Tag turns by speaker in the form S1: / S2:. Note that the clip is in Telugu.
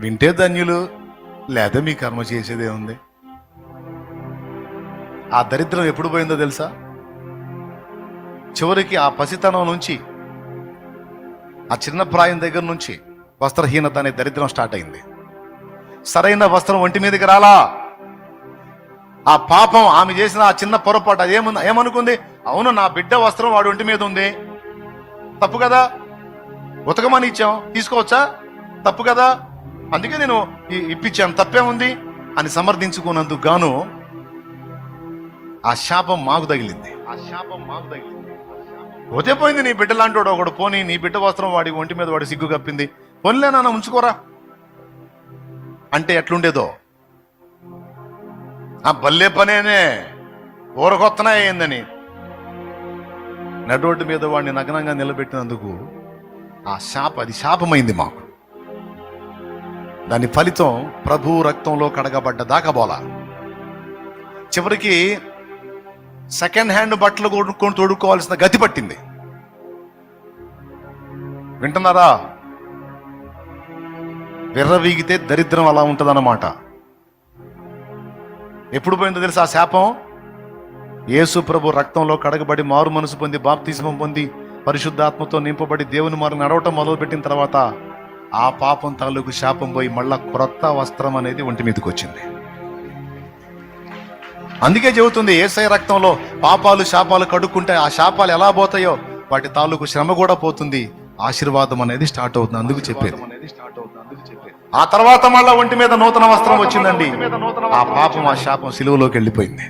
S1: వింటే ధన్యులు లేదా మీ కర్మ చేసేదే ఉంది. ఆ దరిద్రం ఎప్పుడు పోయిందో తెలుసా? చివరికి ఆ పసితనం నుంచి ఆ చిన్న ప్రాయం దగ్గర నుంచి వస్త్రహీనత అనే దరిద్రం స్టార్ట్ అయింది. సరైన వస్త్రం ఒంటి మీదకి రాలా? ఆ పాపం ఆమె చేసిన ఆ చిన్న పొరపాటు అదేముంది ఏమనుకుంది? అవును నా బిడ్డ వస్త్రం వాడి ఒంటి మీద ఉంది. తప్పు కదా? ఉతకమని ఇచ్చాం. తీసుకోవచ్చా? తప్పు కదా? అందుకే నేను ఇప్పించాను తప్పే ఉంది అని సమర్థించుకున్నందుకు గాను ఆ శాపం మాకు తగిలింది. ఆ శాపం మాకు తగిలింది. పోతే పోయింది నీ బిడ్డ లాంటి ఒకడు. పోనీ నీ బిడ్డ వస్త్రం వాడి ఒంటి మీద వాడి సిగ్గు కప్పింది. పోన్లే నాన్న ఉంచుకోరా. అంటే ఎట్లుండేదో? ఆ బల్లే పనేనే ఊరకొత్తనే అయిందని నడోడ్డు మీద వాడిని నగ్నంగా నిలబెట్టినందుకు ఆ శాప అది శాపమైంది మాకు. దాని ఫలితం ప్రభు రక్తంలో కడగబడ్డ దాకా బోలా. చివరికి సెకండ్ హ్యాండ్ బట్టలు కొనుక్కొని తోడుకోవాల్సిన గతి పట్టింది. వింటున్నారా? విర్రవీగితే దరిద్రం అలా ఉంటుందన్నమాట. ఎప్పుడు పోయిందో తెలుసు ఆ శాపం? యేసు ప్రభు రక్తంలో కడగబడి మారు మనసు పొంది బాప్తిజమం పొంది పరిశుద్ధాత్మతో నింపబడి దేవుని మారు నడవటం మొదలుపెట్టిన తర్వాత ఆ పాపం తాలూకు శాపం పోయి మళ్ళా క్రొత్త వస్త్రం అనేది ఒంటి మీదకి వచ్చింది. అందుకే చెబుతుంది ఏసై రక్తంలో పాపాలు శాపాలు కడుక్కుంటే ఆ శాపాలు ఎలా పోతాయో వాటి తాలూకు శ్రమ కూడా పోతుంది. ఆశీర్వాదం అనేది స్టార్ట్ అవుతుంది. అందుకు చెప్పేది. ఆ తర్వాత మళ్ళా ఒంటి మీద నూతన వస్త్రం వచ్చిందండి. ఆ పాపం ఆ శాపం సిలువలోకి వెళ్ళిపోయింది.